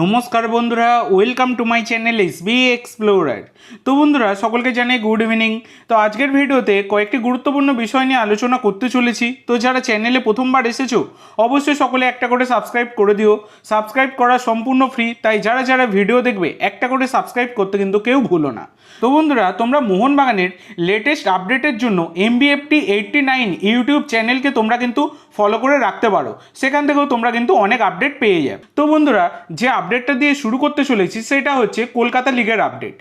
নমস্কার বন্ধুরা welcome to my channel S B explorer তো বন্ধুরা, সকলকে জানাই গুড ইভিনিং তো আজকের ভিডিওতে কয়েকটি গুরুত্বপূর্ণ বিষয় নিয়ে আলোচনা করতে চলেছি। তো যারা চ্যানেলে প্রথমবার এসেছ, অবশ্যই সকলে একটা করে সাবস্ক্রাইব করে দিও। সাবস্ক্রাইব করা সম্পূর্ণ ফ্রি তাই যারা যারা ভিডিও দেখবে, একটা করে সাবস্ক্রাইব করতে কিন্তু কেউ ভুলো না। তো বন্ধুরা, তোমরা মোহনবাগানের লেটেস্ট আপডেটের জন্য এমবিএফটি এইটটি নাইন ইউটিউব চ্যানেলকে তোমরা কিন্তু ফলো করে রাখতে পারো। সেখান থেকেও তোমরা কিন্তু অনেক আপডেট পেয়ে যাবে। তো বন্ধুরা, যে আপডেটটা দিয়ে শুরু করতে চলেছি, সেটা হচ্ছে কলকাতা লিগের আপডেট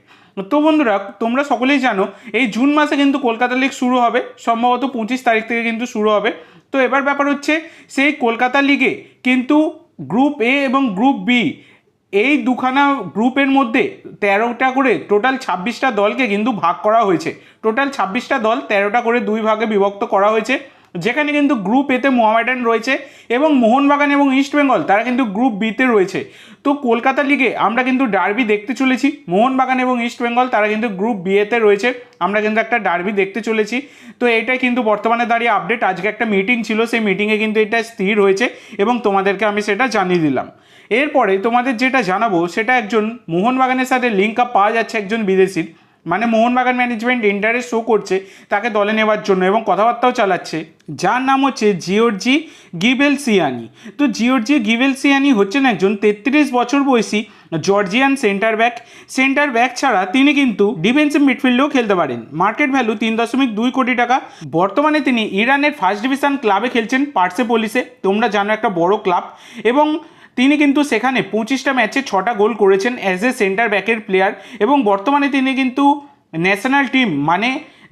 তো বন্ধুরা, তোমরা সকলেই জানো, এই জুন মাসে কিন্তু কলকাতা লিগ শুরু হবে, সম্ভবত পঁচিশ তারিখ থেকে কিন্তু শুরু হবে। তো এবার ব্যাপার হচ্ছে, সেই কলকাতা লিগে কিন্তু গ্রুপ এ এবং গ্রুপ বি এই দুখানা গ্রুপের মধ্যে তেরোটা করে টোটাল ছাব্বিশটা দলকে কিন্তু ভাগ করা হয়েছে। টোটাল ছাব্বিশটা দল তেরোটা করে দুই ভাগে বিভক্ত করা হয়েছে। যেখানে কিন্তু গ্রুপ এতে মোহামেডান রয়েছে এবং মোহনবাগান এবং ইস্টবেঙ্গল তারা কিন্তু গ্রুপ বিতে রয়েছে। তো কলকাতা লিগে আমরা কিন্তু ডার্বি দেখতে চলেছি। মোহনবাগান এবং ইস্টবেঙ্গল তারা কিন্তু গ্রুপ বিয়েতে রয়েছে। আমরা কিন্তু একটা ডার্বি দেখতে চলেছি। তো এটাই কিন্তু বর্তমানে দাঁড়িয়ে আপডেট আজকে একটা মিটিং ছিল, সেই মিটিংয়ে কিন্তু এটা স্থির হয়েছে এবং তোমাদেরকে আমি সেটা জানিয়ে দিলাম। এরপরে তোমাদের যেটা জানাব, সেটা একজন মোহনবাগানের সাথে লিঙ্ক আপ পাওয়া যাচ্ছে একজন বিদেশির। মানে মোহনবাগান ম্যানেজমেন্ট ইন্টারেস্ট শো করছে তাকে দলে নেওয়ার জন্য এবং কথাবার্তাও চালাচ্ছে। যার নাম হচ্ছে জিওরজি গিবেল সিয়ানি তো জিওরজি গিবেল সিয়ানি হচ্ছেন একজন তেত্রিশ বছর বয়সী Georgian centre back centre back ছাড়া তিনি কিন্তু ডিফেন্সিভ মিডফিল্ডেও খেলতে পারেন। মার্কেট ভ্যালু তিন দশমিক দুই কোটি টাকা। বর্তমানে তিনি ইরানের ফার্স্ট ডিভিশন ক্লাবে খেলছেন পার্সে পলিসে তোমরা জানো একটা বড় ক্লাব এবং তিনি কিন্তু সেখানে পঁচিশটা ম্যাচে ছটা গোল করেছেন অ্যাজ এ সেন্টার ব্যাকের প্লেয়ার এবং বর্তমানে তিনি কিন্তু ন্যাশনাল টিম মানে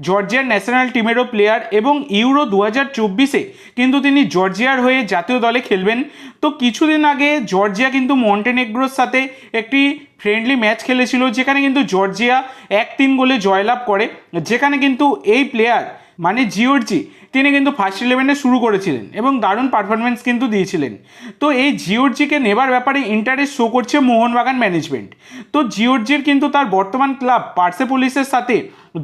জর্জিয়ার ন্যাশনাল টিমেরও প্লেয়ার এবং ইউরো দু হাজার চব্বিশে কিন্তু তিনি জর্জিয়ার হয়ে জাতীয় দলে খেলবেন। তো কিছুদিন আগে জর্জিয়া কিন্তু মন্টেনেগ্রোর সাথে একটি ফ্রেন্ডলি ম্যাচ খেলেছিল, যেখানে কিন্তু জর্জিয়া এক তিন গোলে জয়লাভ করে, যেখানে কিন্তু এই প্লেয়ার মানে জিওরজি, তিনি কিন্তু ফার্স্ট ইলেভেনে শুরু করেছিলেন এবং দারুণ পারফরমেন্স কিন্তু দিয়েছিলেন। তো এই জিওরজিকে নেবার ব্যাপারে ইন্টারেস্ট শো করছে মোহনবাগান ম্যানেজমেন্ট তো জিওরজির কিন্তু তার বর্তমান ক্লাব পার্সে পুলিশের সাথে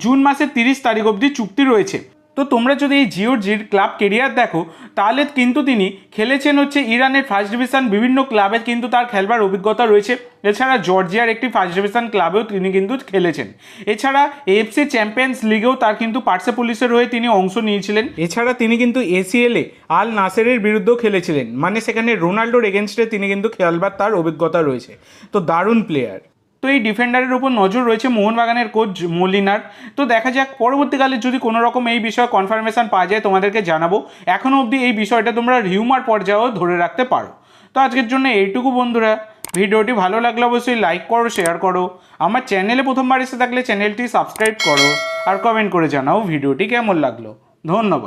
জুন মাসের তিরিশ তারিখ অবধি চুক্তি রয়েছে। তো তোমরা যদি এই জিওরজির ক্লাব কেরিয়ার দেখো, তাহলে কিন্তু তিনি খেলেছেন হচ্ছে ইরানের ফার্স্ট ডিভিশন বিভিন্ন ক্লাবে কিন্তু তার খেলবার অভিজ্ঞতা রয়েছে। এছাড়া জর্জিয়ার একটি ফার্স্ট ডিভিশন ক্লাবেও তিনি কিন্তু খেলেছেন। এছাড়া এএফসি চ্যাম্পিয়ন্স লিগেও তার কিন্তু পার্সে পুলিশের হয়ে তিনি অংশ নিয়েছিলেন। এছাড়া তিনি কিন্তু এসিএলে আল নাসেরের বিরুদ্ধেও খেলেছিলেন। মানে সেখানে রোনাল্ডোর এগেনস্টে তিনি কিন্তু খেলবার তার অভিজ্ঞতা রয়েছে। তো দারুণ প্লেয়ার তো এই ডিফেন্ডারের উপর নজর রয়েছে মোহনবাগানের কোচ মলিনার। তো দেখা যাক, পরবর্তীকালে যদি কোনো রকম এই বিষয়ে কনফার্মেশন পাওয়া যায়, তোমাদেরকে জানাব। এখনও অবধি এই বিষয়টা তোমরা রিউমার পর্যায়েও ধরে রাখতে পারো। তো আজকের জন্য এইটুকু বন্ধুরা। ভিডিওটি ভালো লাগলে অবশ্যই লাইক করো শেয়ার করো। আমার চ্যানেলে প্রথমবার এসে থাকলে চ্যানেলটি সাবস্ক্রাইব করো। আর কমেন্ট করে জানাও ভিডিওটি কেমন লাগল। ধন্যবাদ।